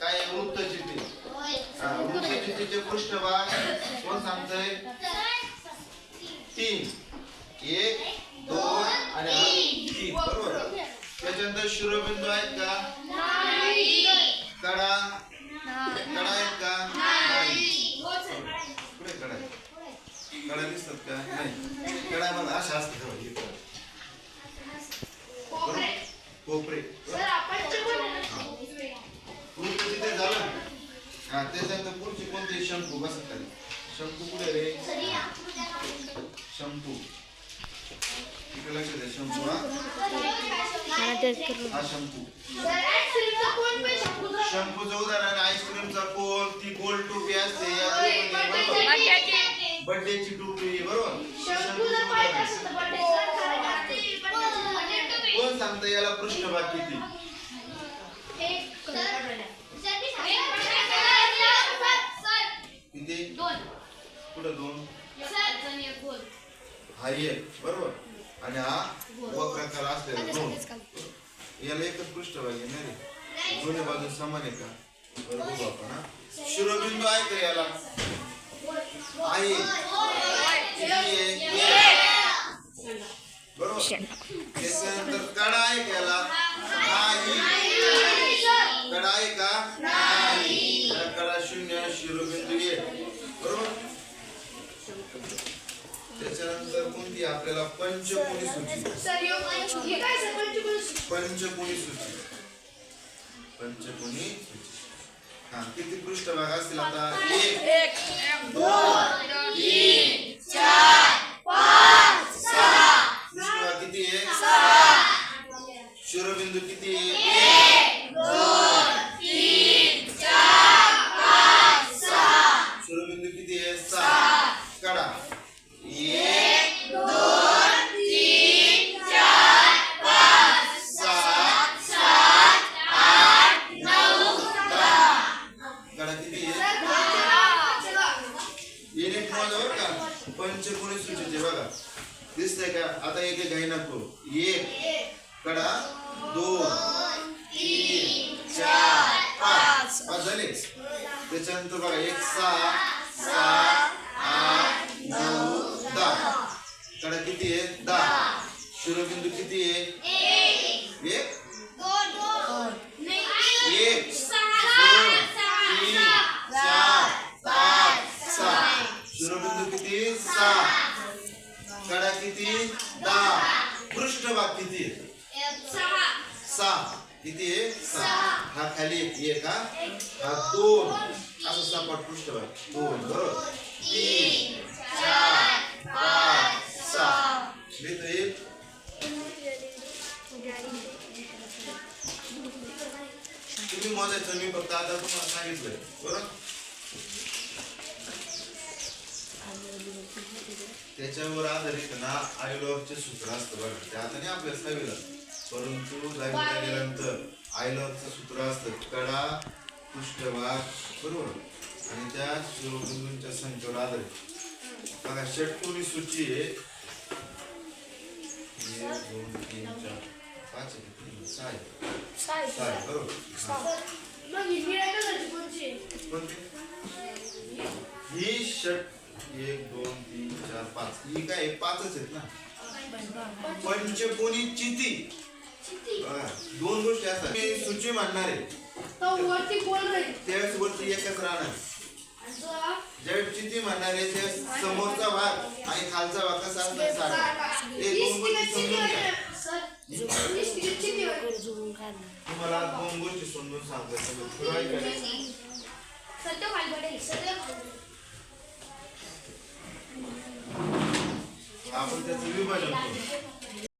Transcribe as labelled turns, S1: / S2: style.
S1: काय मुक्त वृत्तचित्ती मुक्त वृत्तचित्तीचे पृष्ठभाग कोण सांगतोय? तीन. एक दोन आणि तीन. बरोबर. त्याच्यानंतर शिरोबिंदू आहेत का कडा कडा आहेत का नाही कुठे कडा आहे? कडा दिसतात का नाही कडा मला अशा असतात तेव्हा हे कडा. बरोबर? कोपरे पुढचं तिथे झालं हा त्याच्यानंतर पुढची कोणते शंकू बसत खाली शंकू कुठे रे शंकू तिकडे लक्ष द्या शंकू हा हा शंकू शंकूचं उदाहरण आईस्क्रीमचा कोन ती गोल टोपी असते या टोपीने, बरोबर बड्डेची टोपी बरोबर शंकूचं उदाहरण. कोण सांगतं याला पृष्ठभाग किती कुठं दोन? हा एक. बरोबर? आणि हा वक्राकार असलेला दोन. याला एकच पृष्ठभाग आहे ना रे दोन्ही बाजू समान आहे का? बरोबर बघू आपण हा. शिरोबिंदू आहे का याला? आहे. किती आहे? बरोबर? त्याच्यानंतर कडा आहे का याला? नाही. कडा आहे का? नाही. कडा शून्य शिरोबिंदू एक. बरोबर? त्याच्यानंतर कोणती? आपल्याला पंचकोनी सूची. पंचकोनी सूची. पंचकोनी सूची. हा किती पृष्ठभाग असतील आता? एक दोन तीन पृष्ठभाग किती आहे? शिरोबिंदू किती आहे शिरोबिंदू किती आहे सहा कडा एक दोन तीन चार पाच सहा आठ नऊ दहा कडा किती आहे युनिट बरं का पंचकोणी सूचीचे बघा. दिसतंय का? आता एक एक घाई नको. एक कडा दोन तीन चार पाच. पाच झाले? त्याच्यानंतर बघा एक सहा सात आठ नऊ दहा. कडा किती आहे? दहा. शिरोबिंदू किती आहे? किती दहा पृष्ठभाग किती? सहा. किती आहे? सहा. हा खाली एक हा? हा दोन असं सपाट पृष्ठभाग. दोन बरोबर तीन चार पाच सहा. लिहितो एक? तुम्ही मोजायचं मी फक्त आता तुम्हाला सांगितलंय. बरोबर त्याच्यावर आधारित ना आयलॉगचे सूत्र असतं बघा ते आता नाही आपल्या सहावीला परंतु दहावीला गेल्यानंतर आयलॉगचं सूत्र असतं कडा पृष्ठभाग बरोबर? आणि त्या शिरोबिंदूंच्या संख्येवर आधारित. बघा षटकोनी सूची आहे. एक दोन तीन चार पाच? तीन, सहा. सहा बरोबर? हा. कोणती? ही षट एक दोन ही काय? पाचच आहेत ना. पंचकोनी चिती. बघा, दोन गोष्टी असतात. मी सूची मांडणार आहे. त्यावेळेस वरती एकच राहणार. ज्यावेळेस चिती मांडणार आहे त्या समोरचा भाग आणि खालचा भाग कसा असणार हे दोन गोष्टी समजून घ्या. तुम्हाला दोन गोष्टी समजून सांगतो. 아, 그때 두유가 졌고.